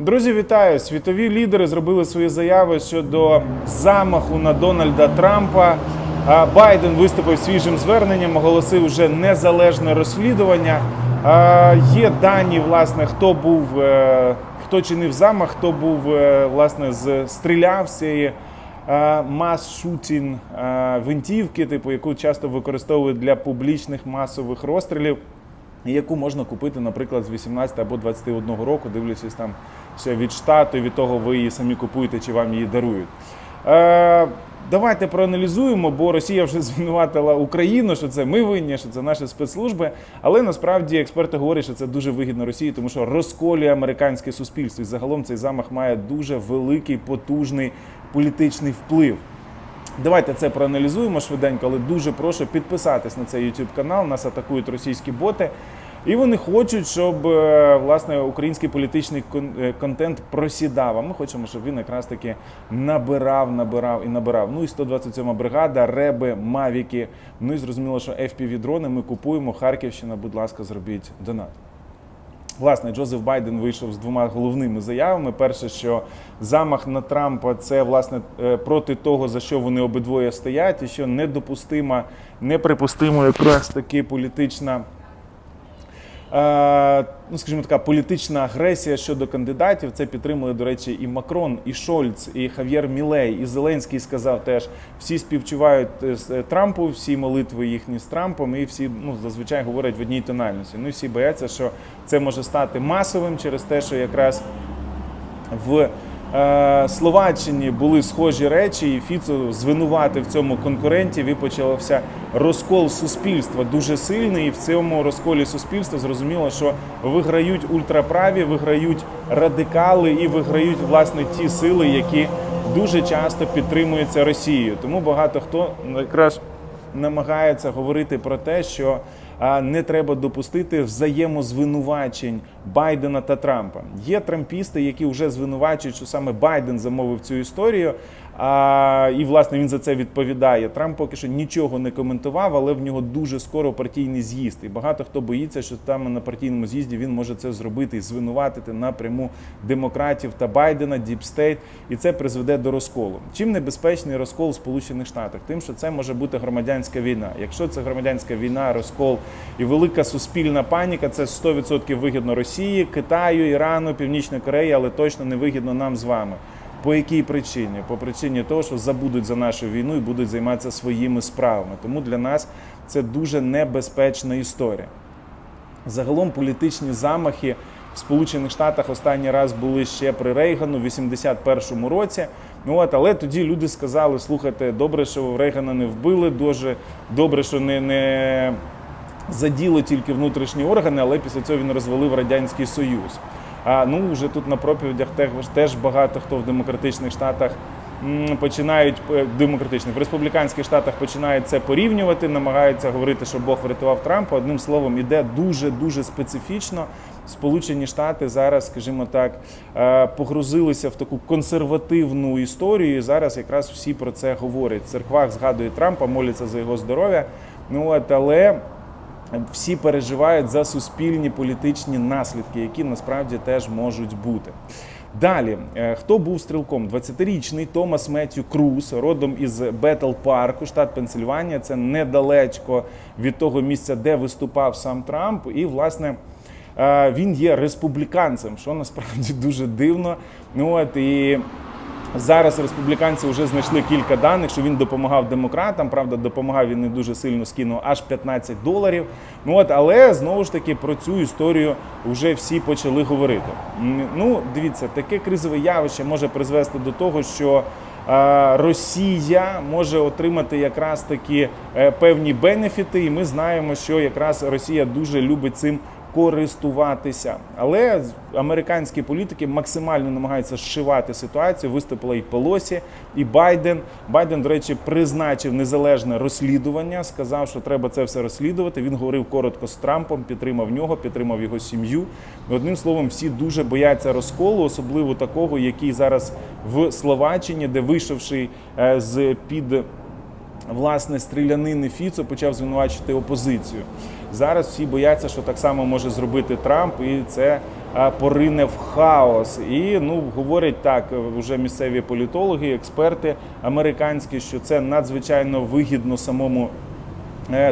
Друзі, вітаю! Світові лідери зробили свої заяви щодо замаху на Дональда Трампа. Байден виступив свіжим зверненням, оголосив вже незалежне розслідування. Є дані, власне, хто був, е, хто чинив замах, хто був е, власне з стріляв з цієї мас-шутінг винтівки, типу, яку часто використовують для публічних масових розстрілів яку можна купити, наприклад, з 18 або 21 року, дивлячись там ще від штату, від того, ви її самі купуєте чи вам її дарують. Е, давайте проаналізуємо, бо Росія вже звинуватила Україну, що це ми винні, що це наші спецслужби. Але насправді експерти говорять, що це дуже вигідно Росії, тому що розколює американське суспільство. І загалом цей замах має дуже великий потужний політичний вплив. Давайте це проаналізуємо швиденько, але дуже прошу підписатись на цей YouTube канал. Нас атакують російські боти. І вони хочуть, щоб е, власне український політичний е, контент просідав. А ми хочемо, щоб він якраз таки набирав, набирав і набирав. Ну і 127 бригада, реби, мавіки. Ну і зрозуміло, що fpv дрони ми купуємо. Харківщина, будь ласка, зробіть донат. Власне, Джозеф Байден вийшов з двома головними заявами. Перше, що замах на Трампа це власне е, проти того, за що вони обидвоє стоять, і що недопустима, неприпустимо якраз таки політична. Е, ну, скажімо, така політична агресія щодо кандидатів. Це підтримали, до речі, і Макрон, і Шольц, і Хав'єр Мілей, і Зеленський сказав теж. Всі співчувають е, е, Трампу, всі молитви їхні з Трампом, і всі ну, зазвичай говорять в одній тональності. Ну всі бояться, що це може стати масовим через те, що якраз в Словаччині були схожі речі, і Фіцо звинуватив в цьому конкурентів і почався розкол суспільства дуже сильний. І в цьому розколі суспільства зрозуміло, що виграють ультраправі, виграють радикали і виграють власне ті сили, які дуже часто підтримуються Росією. Тому багато хто якраз намагається говорити про те, що не треба допустити взаємозвинувачень Байдена та Трампа. Є трампісти, які вже звинувачують, що саме Байден замовив цю історію. А, і власне він за це відповідає. Трамп поки що нічого не коментував, але в нього дуже скоро партійний з'їзд. І багато хто боїться, що там на партійному з'їзді він може це зробити і звинуватити напряму демократів та Байдена, Діпстейт, і це призведе до розколу. Чим небезпечний розкол в Сполучених Штатах? Тим, що це може бути громадянська війна. Якщо це громадянська війна, розкол і велика суспільна паніка, це 100% вигідно Росії, Китаю, Ірану, Північної Кореї, але точно не вигідно нам з вами. По якій причині? По причині того, що забудуть за нашу війну і будуть займатися своїми справами. Тому для нас це дуже небезпечна історія. Загалом політичні замахи в Сполучених Штатах останній раз були ще при Рейгану в 81-му році. Ну от, але тоді люди сказали: слухайте, добре, що Рейгана не вбили, дуже добре, що не, не заділо тільки внутрішні органи, але після цього він розвалив Радянський Союз. А ну вже тут на проповідях теж, багато хто в демократичних штатах починають е, демократичних в республіканських штатах починають це порівнювати, намагаються говорити, що Бог врятував Трампа. Одним словом, іде дуже дуже специфічно. Сполучені Штати зараз, скажімо так, е, погрузилися в таку консервативну історію. І зараз якраз всі про це говорять. В церквах згадують Трампа, моляться за його здоров'я. Ну от але всі переживають за суспільні політичні наслідки, які насправді теж можуть бути. Далі, е, хто був стрілком? 20-річний Томас Меттю Круз, родом із Бетл Парку, штат Пенсильванія. Це недалечко від того місця, де виступав сам Трамп. І, власне, е, він є республіканцем, що насправді дуже дивно. Ну от і Зараз республіканці вже знайшли кілька даних, що він допомагав демократам. Правда, допомагав він не дуже сильно скинув аж 15 доларів. Ну от, але знову ж таки про цю історію вже всі почали говорити. Ну, дивіться, таке кризове явище може призвести до того, що е, Росія може отримати якраз такі е, певні бенефіти, і ми знаємо, що якраз Росія дуже любить цим користуватися. Але американські політики максимально намагаються зшивати ситуацію. Виступила і Пелосі, і Байден. Байден, до речі, призначив незалежне розслідування. Сказав, що треба це все розслідувати. Він говорив коротко з Трампом, підтримав нього, підтримав його сім'ю. Одним словом, всі дуже бояться розколу, особливо такого, який зараз в Словаччині, де вийшовши е, з під власне стрілянини Фіцо почав звинувачити опозицію. Зараз всі бояться, що так само може зробити Трамп, і це е, порине в хаос. І ну говорять так, вже місцеві політологи, експерти американські, що це надзвичайно вигідно самому е,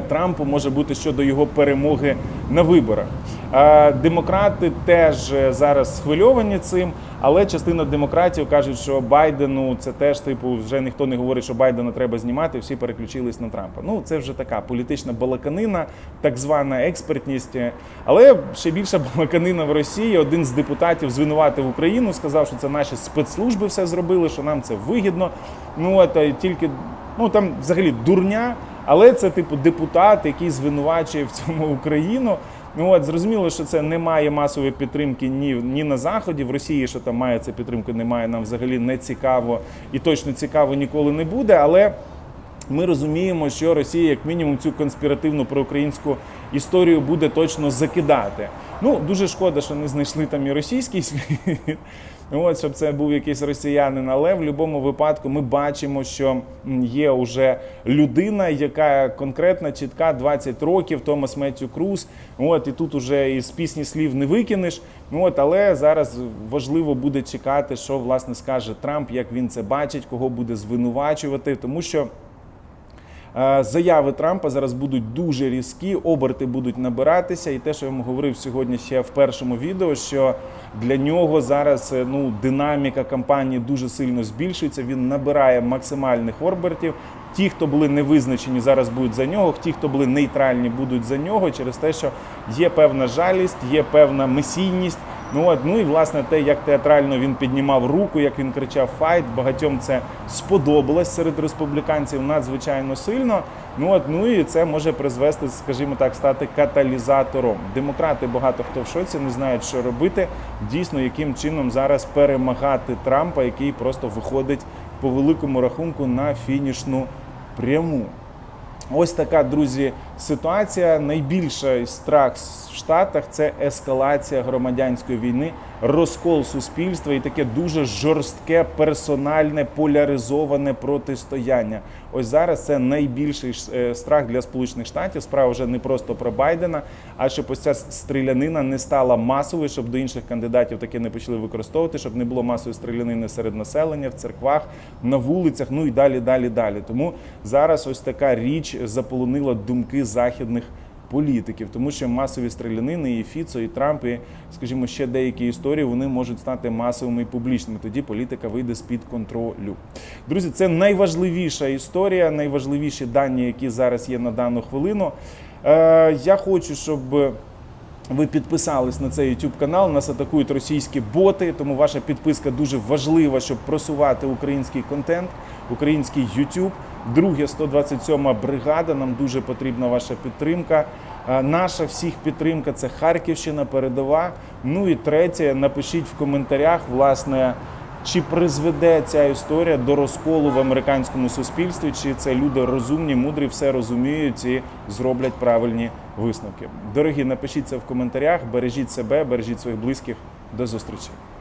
Трампу може бути щодо його перемоги на виборах. Е, Демократи теж е, зараз схвильовані цим, але частина демократів кажуть, що Байдену це теж типу вже ніхто не говорить, що Байдена треба знімати. Всі переключились на Трампа. Ну це вже така політична балаканина, так звана експертність. Але ще більша балаканина в Росії. Один з депутатів звинуватив Україну, сказав, що це наші спецслужби все зробили, що нам це вигідно. Ну от а тільки ну там взагалі дурня. Але це типу депутат, який звинувачує в цьому Україну. Ну от зрозуміло, що це не має масової підтримки ні, ні на заході. В Росії, що там має ця підтримка, немає. Нам взагалі не цікаво і точно цікаво ніколи не буде. Але ми розуміємо, що Росія, як мінімум, цю конспіративну проукраїнську історію буде точно закидати. Ну дуже шкода, що не знайшли там і російський слід. От щоб це був якийсь росіянин, але в будь-якому випадку ми бачимо, що є вже людина, яка конкретна, чітка, 20 років, Томас Меттю Круз. От і тут уже із пісні слів не викинеш. От, але зараз важливо буде чекати, що власне скаже Трамп, як він це бачить, кого буде звинувачувати, тому що. Заяви Трампа зараз будуть дуже різкі, оберти будуть набиратися. І те, що я вам говорив сьогодні ще в першому відео, що для нього зараз е, ну, динаміка кампанії дуже сильно збільшується. Він набирає максимальних обертів. Ті, хто були не визначені, зараз будуть за нього. Ті, хто були нейтральні, будуть за нього через те, що є певна жалість, є певна месійність. Ну от ну і власне те, як театрально він піднімав руку, як він кричав файт. Багатьом це сподобалось серед республіканців надзвичайно сильно. Ну от ну і це може призвести, скажімо так, стати каталізатором. Демократи багато хто в шоці не знають, що робити. Дійсно, яким чином зараз перемагати Трампа, який просто виходить по великому рахунку на фінішну пряму. Ось така, друзі, ситуація. Найбільший страх в Штатах це ескалація громадянської війни, розкол суспільства і таке дуже жорстке, персональне, поляризоване протистояння. Ось зараз це найбільший е, страх для Сполучених Штатів. Справа вже не просто про Байдена, а щоб ось ця стрілянина не стала масовою, щоб до інших кандидатів таке не почали використовувати, щоб не було масової стрілянини серед населення, в церквах, на вулицях, ну і далі, далі, далі. Тому зараз ось така річ заполонила думки західних політиків, тому що масові стрілянини, і Фіцо, і Трамп, і, скажімо, ще деякі історії вони можуть стати масовими і публічними. Тоді політика вийде з під контролю. Друзі, це найважливіша історія, найважливіші дані, які зараз є на дану хвилину. Е, я хочу, щоб. Ви підписались на цей YouTube канал. Нас атакують російські боти, тому ваша підписка дуже важлива, щоб просувати український контент, український YouTube. Друге, 127 бригада. Нам дуже потрібна ваша підтримка. Е, Наша всіх підтримка це Харківщина, передова. Ну і третє, напишіть в коментарях, власне. Чи призведе ця історія до розколу в американському суспільстві? Чи це люди розумні, мудрі, все розуміють і зроблять правильні висновки? Дорогі, напишіть це в коментарях. Бережіть себе, бережіть своїх близьких. До зустрічі.